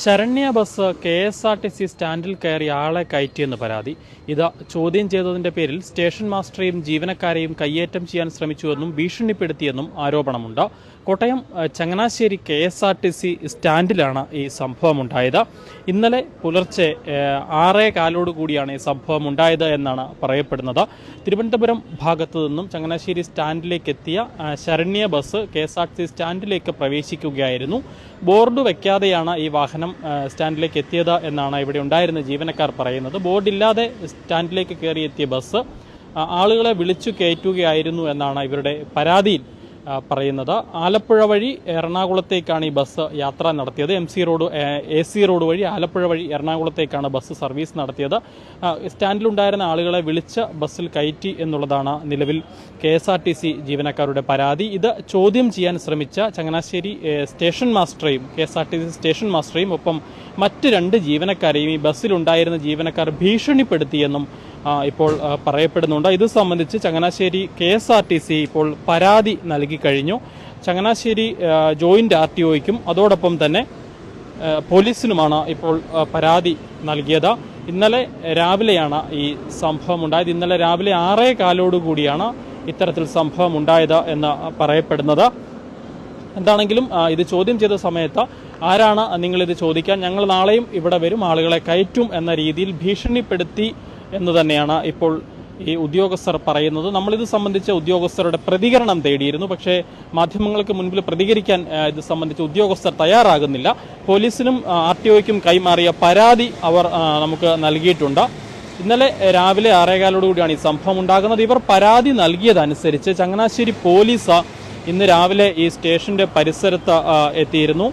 Saranya bus K S R T C സ്റ്റാൻഡിൽ കയറി ആളെ കയറ്റിയെന്ന് പരാതി. ഇത് ചോദ്യം ചെയ്തതിന്റെ പേരിൽ സ്റ്റേഷൻ മാസ്റ്ററെയും ജീവനക്കാരെയും കയ്യേറ്റം ചെയ്യാൻ ശ്രമിച്ചുവെന്നും ഭീഷണിപ്പെടുത്തിയെന്നും ആരോപണമുണ്ട്. Kottayam Changanassery K S R T C സ്റ്റാൻഡിലാണ് ഈ സംഭവം ഉണ്ടായത് ഇന്നലെ പുലർച്ചെ ആറേ കാലോട് കൂടിയാണ് ഈ സംഭവം ഉണ്ടായത് എന്നാണ് പറയപ്പെടുന്നത്. തിരുവനന്തപുരം ഭാഗത്തു നിന്നും ചങ്ങനാശ്ശേരി സ്റ്റാൻഡിലേക്ക് എത്തിയ Saranya bus K S R T C സ്റ്റാൻഡിലേക്ക് പ്രവേശിക്കുകയായിരുന്നു. ബോർഡ് വയ്ക്കാതെയാണ് ഈ വാഹനം സ്റ്റാൻഡിലേക്ക് എത്തിയത് എന്നാണ് ഇവിടെ ഉണ്ടായിരുന്ന ജീവനക്കാർ പറയുന്നത്. ബോർഡില്ലാതെ സ്റ്റാൻഡിലേക്ക് കയറിയെത്തിയ ബസ് ആളുകളെ വിളിച്ചു കയറ്റുകയായിരുന്നു എന്നാണ് ഇവരുടെ പരാതിയിൽ പറയുന്നത്. ആലപ്പുഴ വഴി എറണാകുളത്തേക്കാണ് ഈ ബസ് യാത്ര നടത്തിയത്. M C road A C road വഴി ആലപ്പുഴ വഴി എറണാകുളത്തേക്കാണ് ബസ് സർവീസ് നടത്തിയത്. സ്റ്റാൻഡിലുണ്ടായിരുന്ന ആളുകളെ വിളിച്ച് ബസ്സിൽ കയറ്റി എന്നുള്ളതാണ് നിലവിൽ K S R T C ജീവനക്കാരുടെ പരാതി. ഇത് ചോദ്യം ചെയ്യാൻ ശ്രമിച്ച Changanassery station മാസ്റ്ററെയും K S R T C station മാസ്റ്ററെയും ഒപ്പം മറ്റ് രണ്ട് ജീവനക്കാരെയും ഈ ബസ്സിലുണ്ടായിരുന്ന ജീവനക്കാർ ഭീഷണിപ്പെടുത്തിയെന്നും ഇപ്പോൾ പറയപ്പെടുന്നുണ്ട്. ഇത് സംബന്ധിച്ച് Changanassery K S R T C ഇപ്പോൾ പരാതി നൽകി കഴിഞ്ഞു. ചങ്ങനാശ്ശേരി ജോയിന്റ് ആർ ടി ഒയ്ക്കും അതോടൊപ്പം തന്നെ പോലീസിനുമാണ് ഇപ്പോൾ പരാതി നൽകിയത്. ഇന്നലെ രാവിലെയാണ് ഈ സംഭവം ഉണ്ടായത് ഇന്നലെ രാവിലെ ആറേ കാലോടുകൂടിയാണ് ഇത്തരത്തിൽ സംഭവം ഉണ്ടായത് എന്ന് പറയപ്പെടുന്നത്. എന്താണെങ്കിലും ഇത് ചോദ്യം ചെയ്ത സമയത്ത് ആരാണ് നിങ്ങളിത് ചോദിക്കാൻ? ഞങ്ങൾ നാളെയും ഇവിടെ വരും ആളുകളെ കയറ്റും എന്ന രീതിയിൽ ഭീഷണിപ്പെടുത്തി എന്ന് തന്നെയാണ് ഇപ്പോൾ ഈ ഉദ്യോഗസ്ഥർ പറയുന്നത്. നമ്മളിത് സംബന്ധിച്ച ഉദ്യോഗസ്ഥരുടെ പ്രതികരണം തേടിയിരുന്നു. പക്ഷേ മാധ്യമങ്ങൾക്ക് മുൻപിൽ പ്രതികരിക്കാൻ ഇത് സംബന്ധിച്ച് ഉദ്യോഗസ്ഥർ തയ്യാറാകുന്നില്ല. പോലീസിനും ആർ ടി ഒയ്ക്കും കൈമാറിയ പരാതി അവർ നമുക്ക് നൽകിയിട്ടുണ്ട്. ഇന്നലെ രാവിലെ ആറേകാലോടുകൂടിയാണ് ഈ സംഭവം ഉണ്ടാകുന്നത്. ഇവർ പരാതി നൽകിയതനുസരിച്ച് ചങ്ങനാശ്ശേരി പോലീസ് ഇന്ന് രാവിലെ ഈ സ്റ്റേഷന്റെ പരിസരത്ത് എത്തിയിരുന്നു.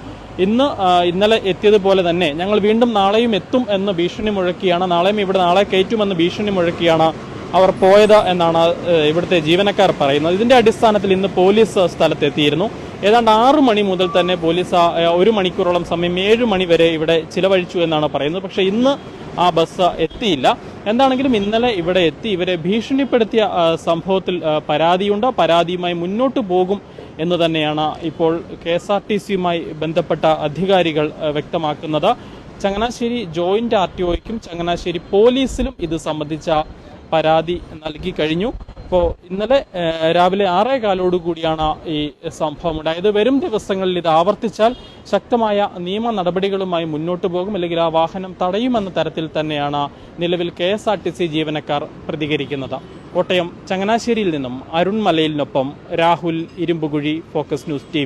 ഇന്ന് ഇന്നലെ എത്തിയതുപോലെ തന്നെ ഞങ്ങൾ വീണ്ടും നാളെയും എത്തും എന്ന് ഭീഷണി മുഴക്കിയാണ്. നാളെയും ഇവിടെ നാളെ കയറ്റുമെന്ന് ഭീഷണി മുഴക്കിയാണ് അവർ പോയത് എന്നാണ് ഇവിടുത്തെ ജീവനക്കാർ പറയുന്നത്. ഇതിന്റെ അടിസ്ഥാനത്തിൽ ഇന്ന് പോലീസ് സ്ഥലത്തെത്തിയിരുന്നു. ഏതാണ്ട് ആറു മണി മുതൽ തന്നെ പോലീസ് ഒരു മണിക്കൂറോളം സമയം ഏഴ് മണി വരെ ഇവിടെ ചിലവഴിച്ചു എന്നാണ് പറയുന്നത്. പക്ഷേ ഇന്ന് ആ ബസ് എത്തിയില്ല. എന്താണെങ്കിലും ഇന്നലെ ഇവിടെ എത്തി ഇവരെ ഭീഷണിപ്പെടുത്തിയ സംഭവത്തിൽ പരാതിയുണ്ട്. പരാതിയുമായി മുന്നോട്ട് പോകും എന്ന് തന്നെയാണ് ഇപ്പോൾ കെ എസ് ആർ ടി സിയുമായി ബന്ധപ്പെട്ട അധികാരികൾ വ്യക്തമാക്കുന്നത്. ചങ്ങനാശ്ശേരി ജോയിന്റ് ആർ ടി ഒയ്ക്കും ചങ്ങനാശ്ശേരി പോലീസിലും ഇത് സംബന്ധിച്ച പരാതി നൽകി കഴിഞ്ഞു. അപ്പോൾ ഇന്നലെ രാവിലെ ആറേ കാലോട് കൂടിയാണ് ഈ സംഭവം ഉണ്ടായത്. വരും ദിവസങ്ങളിൽ ഇത് ആവർത്തിച്ചാൽ ശക്തമായ നിയമ നടപടികളുമായി മുന്നോട്ട് പോകും. അല്ലെങ്കിൽ ആ വാഹനം തടയുമെന്ന തരത്തിൽ തന്നെയാണ് നിലവിൽ K S R T C ജീവനക്കാർ പ്രതികരിക്കുന്നത്. കോട്ടയം ചങ്ങനാശ്ശേരിയിൽ നിന്നും Arun മലയിലിനൊപ്പം Rahul Irumbukuzhi focus news T